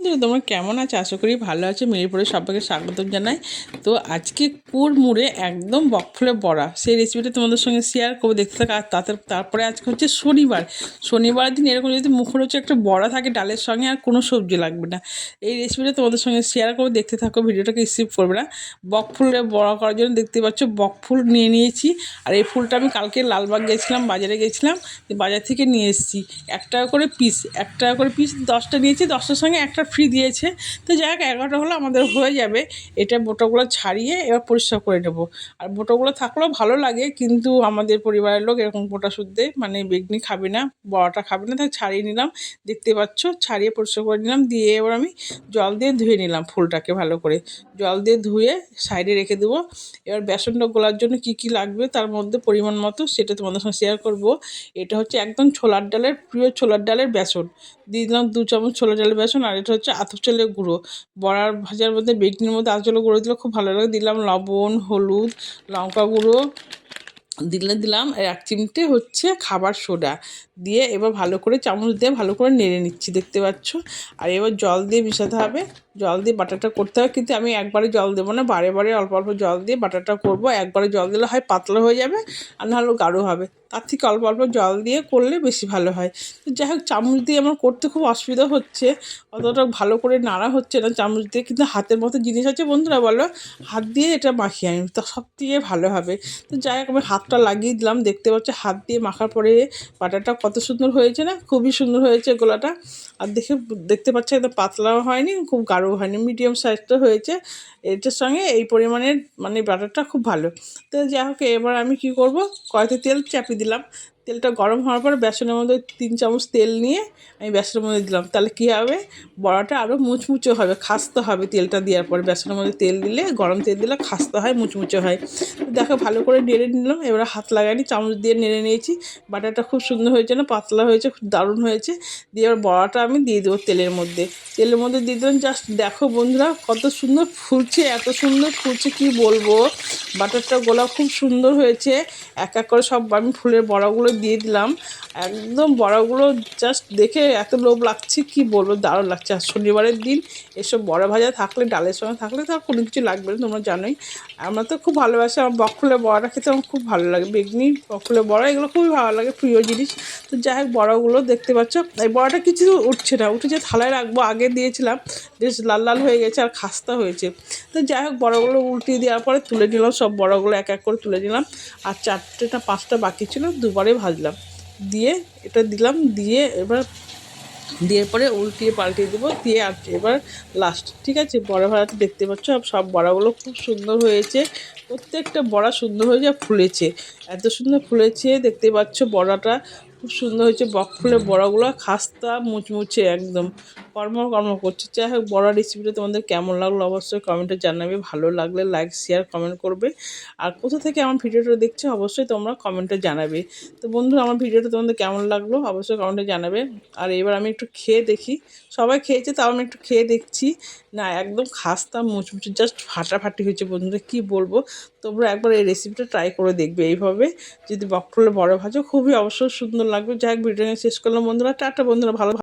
তোমরা কেমন আছো? আশা করি ভালো আছো। মিরপুরে সবাইকে স্বাগত জানাই। তো আজকে কুড়মুড়ে একদম বকফুলে বড়া। সেই রেসিপিটা তোমাদের সঙ্গে শেয়ার করব, দেখতে থাকো। আর তাতে তারপরে আজকে হচ্ছে শনিবার। শনিবার দিন এরকম যদি মুখরোচক একটা বড়া থাকে ডালের সঙ্গে, আর কোনো সবজি লাগবে না। এই রেসিপিটা তোমাদের সঙ্গে শেয়ার করব, দেখতে থাকো, ভিডিওটাকে রিসিভ করবে না। বকফুলে বড়া করার জন্য দেখতে পাচ্ছ বকফুল নিয়ে নিয়েছি। আর এই ফুলটা আমি কালকে লালবাগ গেছিলাম, বাজারে গেছিলাম। বাজার থেকে নিয়ে এসেছি। এক টাকা করে পিস এক টাকা করে পিস দশটা নিয়েছি। দশটার সঙ্গে একটা ফ্রি দিয়েছে। তো যাই হোক, এগারোটা হলো আমাদের হয়ে যাবে। এটা বোটোগুলো ছাড়িয়ে এবার পরিষ্কার করে নেব। আর বোটোগুলো থাকলেও ভালো লাগে, কিন্তু আমাদের পরিবারের লোক এরকম বোটা শুদ্ধে মানে বেগনি খাবে না, বড়াটা খাবে না, তাই ছাড়িয়ে নিলাম। দেখতে পাচ্ছ, ছাড়িয়ে পরিষ্কার করে নিলাম, দিয়ে এবার আমি জল দিয়ে ধুয়ে নিলাম ফুলটাকে ভালো করে। জল দিয়ে ধুয়ে সাইডে রেখে দেবো। এবার বেসনটা গোলার জন্য কি কি লাগবে তার মধ্যে পরিমাণ মতো সেটা তোমাদের সঙ্গে শেয়ার করব। এটা হচ্ছে একদম ছোলার ডালের, প্রিয় ছোলার ডালের বেসন। দিয়ে দিলাম দু চামচ ছোলার ডালের বেসন, আর এটা হচ্ছে আতপ চালের গুঁড়ো। বড়ার ভাজার মধ্যে বেগনির মধ্যে আতপ চালের গুঁড়ো দিলে খুব ভালো লাগে। দিলাম লবণ, হলুদ, লঙ্কা গুঁড়ো। দিলে দিলাম এক চিমটে হচ্ছে খাবার সোডা। দিয়ে এবার ভালো করে চামচ দিয়ে ভালো করে নেড়ে নিচ্ছি, দেখতে পাচ্ছ? আর এবার জল দিয়ে মিশাতে হবে। জল দিয়ে বাটারটা করতে হবে, কিন্তু আমি একবারে জল দেবো না। বারে বারে অল্প অল্প জল দিয়ে বাটারটা করব। একবারে জল দিলে হয় পাতলা হয়ে যাবে আর নাহলে গাঢ় হবে। তার থেকে অল্প অল্প জল দিয়ে করলে বেশি ভালো হয়। তো যাই হোক, চামচ দিয়ে আমার করতে খুব অসুবিধা হচ্ছে। অতটা ভালো করে নাড়া হচ্ছে না। চামচ দিয়ে কিন্তু হাতের মতো জিনিস আছে বন্ধুরা, বলো? হাত দিয়ে এটা মাখিয়ে আনি, তো সব থেকে ভালো হবে। তো যাই হোক, আমি হাতটা লাগিয়ে দিলাম। দেখতে পাচ্ছি, হাত দিয়ে মাখার পরে বাটারটা কত সুন্দর হয়েছে না? খুবই সুন্দর হয়েছে গোলাটা। আর দেখে দেখতে পাচ্ছি, একদম পাতলাও হয়নি, খুব গাঢ় হয়নি মিডিয়াম সাইজটা হয়েছে। এটার সঙ্গে এই পরিমাণের মানে বাটারটা খুব ভালো। তো যাই হোক, এবার আমি কি করব? কড়াইতে তেল চাপিয়ে দিলাম। তেলটা গরম হওয়ার পর বেসনের মধ্যে তিন চামচ তেল নিয়ে আমি বেসনের মধ্যে দিলাম। তাহলে কী হবে? বড়াটা আরও মুচমুচে হবে, খাস্তে হবে তেলটা দেওয়ার পর। বেসনের মধ্যে তেল দিলে, গরম তেল দিলে খাস্তে হয়, মুচমুচে হয়। দেখো, ভালো করে নেড়ে নিলাম। এবার হাত লাগাইনি, চামচ দিয়ে নেড়ে নিয়েছি। বাটারটা খুব সুন্দর হয়েছে না? পাতলা হয়েছে, খুব দারুণ হয়েছে। দিয়ে এবার বড়াটা আমি দিয়ে দেবো তেলের মধ্যে। তেলের মধ্যে দিয়ে দিলাম জাস্ট দেখো বন্ধুরা, কত সুন্দর ফুলছে, এত সুন্দর ফুলছে, কি বলব? বাটারটা গোলা খুব সুন্দর হয়েছে। এক এক করে সব আমি ফুলের বড়াগুলো দিয়ে দিলাম। একদম বড়াগুলো জাস্ট দেখে এত লোভ লাগছে, কি বলব? দারুণ লাগছে। আর শনিবারের দিন এসব বড়া ভাজা থাকলে, ডালের সঙ্গে থাকলে তো কোনো কিছু লাগবে না, তোমরা জানোই। আমরা তো খুব ভালোবাসি, আমার বকফুলের বড়াটা খেতে আমার খুব ভালো লাগে। বেগনি বকফুলের বড়া, এগুলো খুবই ভালো লাগে, প্রিয় জিনিস। তো যাই হোক, বড়াগুলো দেখতে পাচ্ছ। এই বড়াটা কিছু উঠছে না উঠে যে থালায় রাখব, আগে দিয়েছিলাম। বেশ লাল লাল হয়ে গেছে আর খাস্তা হয়েছে। তো যাই হোক, বড়াগুলো উল্টিয়ে দেওয়ার পরে তুলে নিলাম সব বড়াগুলো, এক এক করে তুলে নিলাম। আর চারটে না পাঁচটা বাকি ছিল, দুবারে ভাজলাম। দিয়ে এটা দিলাম, দিয়ে এবার দিয়ে পরে উল্টিয়ে পাল্টিয়ে দেবো, দিয়ে আর এবার লাস্ট ঠিক আছে? বড়া ভাড়াতে দেখতে পাচ্ছ সব বড়াগুলো খুব সুন্দর হয়েছে। প্রত্যেকটা বড়া সুন্দর হয়ে যা ফুলেছে। এত সুন্দর ফুলেছে, দেখতে পাচ্ছ বড়াটা। খুব সুন্দর হয়েছে। বক ফুলের বড়াগুলো খাস্তা মুচমুচে একদম। কর্ম কর্ম করছে। যাই হোক, বড় রেসিপিটা তোমাদের কেমন লাগল অবশ্যই কমেন্টে জানাবে। ভালো লাগলে লাইক শেয়ার কমেন্ট করবে। আর কোথা থেকে আমার ভিডিওটা দেখছ অবশ্যই তোমরা কমেন্টে জানাবে। তো বন্ধুরা আমার ভিডিওটা তোমাদের কেমন লাগল অবশ্যই কমেন্টে জানাবে। আর এবার আমি একটু খেয়ে দেখি। সবাই খেয়েছে, তাও আমি একটু খেয়ে দেখছি। না, একদম খাস্তা মুচমুচে জাস্ট ফাটাফাটি হয়েছে বন্ধুরা, কি বলব? তোমরা একবার এই রেসিপিটা ট্রাই করে দেখবে এইভাবে। যদি বকফুলে বড় ভাজো, খুবই অবশ্যই সুন্দর লাগবে। যাই হোক ভিডিও শেষ করলাম বন্ধুরা। টাটা বন্ধুরা ভালো